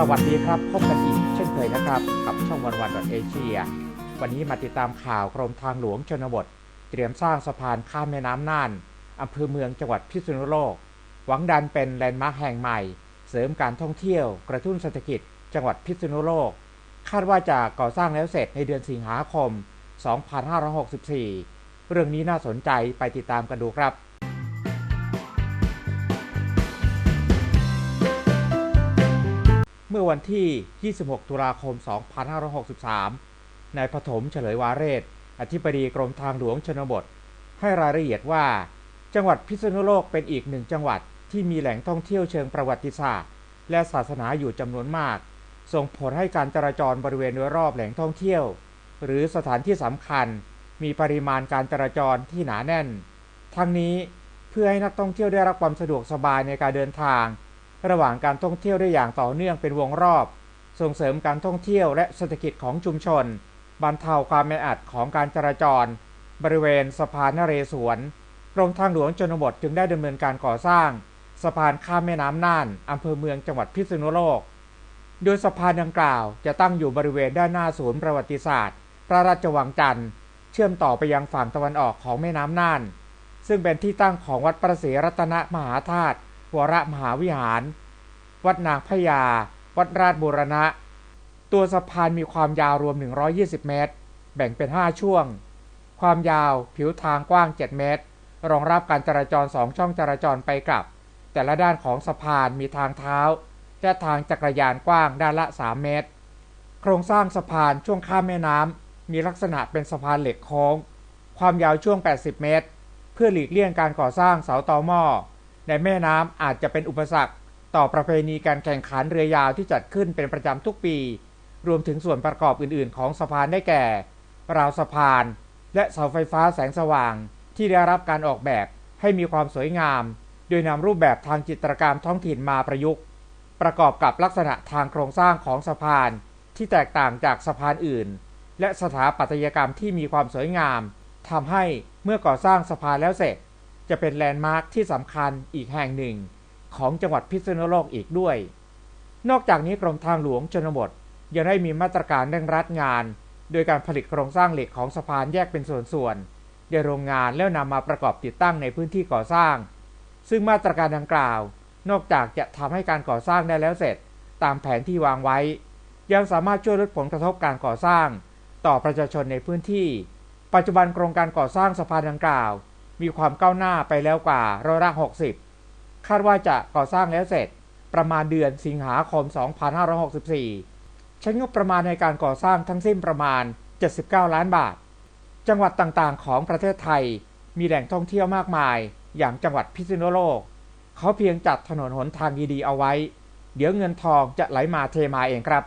สวัสดีครับ พบกันอีกเช่นเคยนะครับ กับช่องวันวันดอทเอเชียวันนี้มาติดตามข่าวกรมทางหลวงชนบท เตรียมสร้างสะพานข้ามแม่น้ำน่านอำเภอเมืองจังหวัดพิษณุโลก หวังดันเป็นแลนด์มาร์คแห่งใหม่ เสริมการท่องเที่ยว กระตุ้นเศรษฐกิจ จังหวัดพิษณุโลก คาดว่าจะก่อสร้างแล้วเสร็จในเดือนสิงหาคม 2564 เรื่องนี้น่าสนใจไปติดตามกันดูครับ เมื่อวันที่ 26 ตุลาคม 2563 นายปฐมเฉลยวาเรศ อธิบดีกรมทางหลวงชนบท ให้รายละเอียดว่า จังหวัดพิษณุโลกเป็นอีกหนึ่งจังหวัดที่มีแหล่งท่องเที่ยวเชิงประวัติศาสตร์ และศาสนาอยู่จำนวนมาก ส่งผลให้การจราจรบริเวณโดยรอบแหล่งท่องเที่ยว หรือสถานที่สำคัญ มีปริมาณการจราจรที่หนาแน่น ทั้งนี้เพื่อให้นักท่องเที่ยวได้รับความสะดวกสบายในการเดินทาง ระหว่างการท่องเที่ยวได้อย่างต่อเนื่องเป็นวงรอบ ส่งเสริมการท่องเที่ยวและเศรษฐกิจของชุมชน บรรเทาความแออัดของการจราจร บริเวณสะพานนเรศวรกรมทางหลวงชนบทจึงได้ดำเนินการก่อสร้าง สะพานข้ามแม่น้ำน่านอำเภอเมืองจังหวัดพิษณุโลก โดยสะพานดังกล่าวจะตั้งอยู่บริเวณด้านหน้าศูนย์ประวัติศาสตร์ พระราชวังจันทร์ เชื่อมต่อไปยังฝั่งตะวันออกของแม่น้ำน่าน ซึ่งเป็นที่ตั้งของวัดประศรีรัตนมหาธาตุ วรมหาวิหาร วัดนางพญาวัดราชบูรณะ ตัวสะพานมีความยาวรวม 120 เมตร แบ่งเป็น 5 ช่วง ความยาวผิวทางกว้าง 7 เมตร รองรับการจราจร2ช่องจราจรไปกลับ แต่ละด้านของสะพานมีทางเท้าและทางจักรยานกว้างด้านละ 3 เมตร โครงสร้างสะพานช่วงข้ามแม่น้ำมีลักษณะเป็นสะพานเหล็กโค้ง ความยาวช่วง 80 เมตร เพื่อหลีกเลี่ยงการก่อสร้างเสาตอหม้อ ในแม่น้ำอาจจะเป็นอุปสรรค ต่อประเพณีการแข่งขันเรือยาวที่จัดขึ้นเป็นประจำทุกปี รวมถึงส่วนประกอบอื่น ๆ ของสะพานได้แก่ ราวสะพาน และเสาไฟฟ้าแสงสว่าง ที่ได้รับการออกแบบให้มีความสวยงาม โดยนำรูปแบบทางจิตรกรรมท้องถิ่นมาประยุกต์ ประกอบกับลักษณะทางโครงสร้างของสะพาน ที่แตกต่างจากสะพานอื่น และสถาปัตยกรรมที่มีความสวยงามทำให้เมื่อก่อสร้างสะพานแล้วเสร็จ จะเป็นแลนด์มาร์คที่สำคัญอีกแห่งหนึ่ง ของจังหวัดพิษณุโลกอีกด้วย นอกจากนี้กรมทางหลวงชนบทยังได้มีมาตรการเร่งรัดงาน โดยการผลิตโครงสร้างเหล็กของสะพานแยกเป็นส่วนๆในโรงงานแล้วนำมาประกอบติดตั้งในพื้นที่ก่อสร้าง ซึ่งมาตรการดังกล่าว นอกจากจะทำให้การก่อสร้างได้แล้วเสร็จ ตามแผนที่วางไว้ ยังสามารถช่วยลดผลกระทบการก่อสร้าง ต่อประชาชนในพื้นที่ ปัจจุบันโครงการก่อสร้างสะพานดังกล่าว มีความก้าวหน้าไปแล้วกว่าร้อยละ60 คาดว่าจะก่อสร้างแล้วเสร็จประมาณเดือนสิงหาคม 2564 ใช้งบประมาณในการก่อสร้างทั้งสิ้นประมาณ 79 ล้านบาท จังหวัดต่างๆ ของประเทศไทย มีแหล่งท่องเที่ยวมากมาย อย่างจังหวัดพิษณุโลก เขาเพียงจัดถนนหนทางดีๆเอาไว้ เดี๋ยวเงินทองจะไหลมาเทมาเองครับ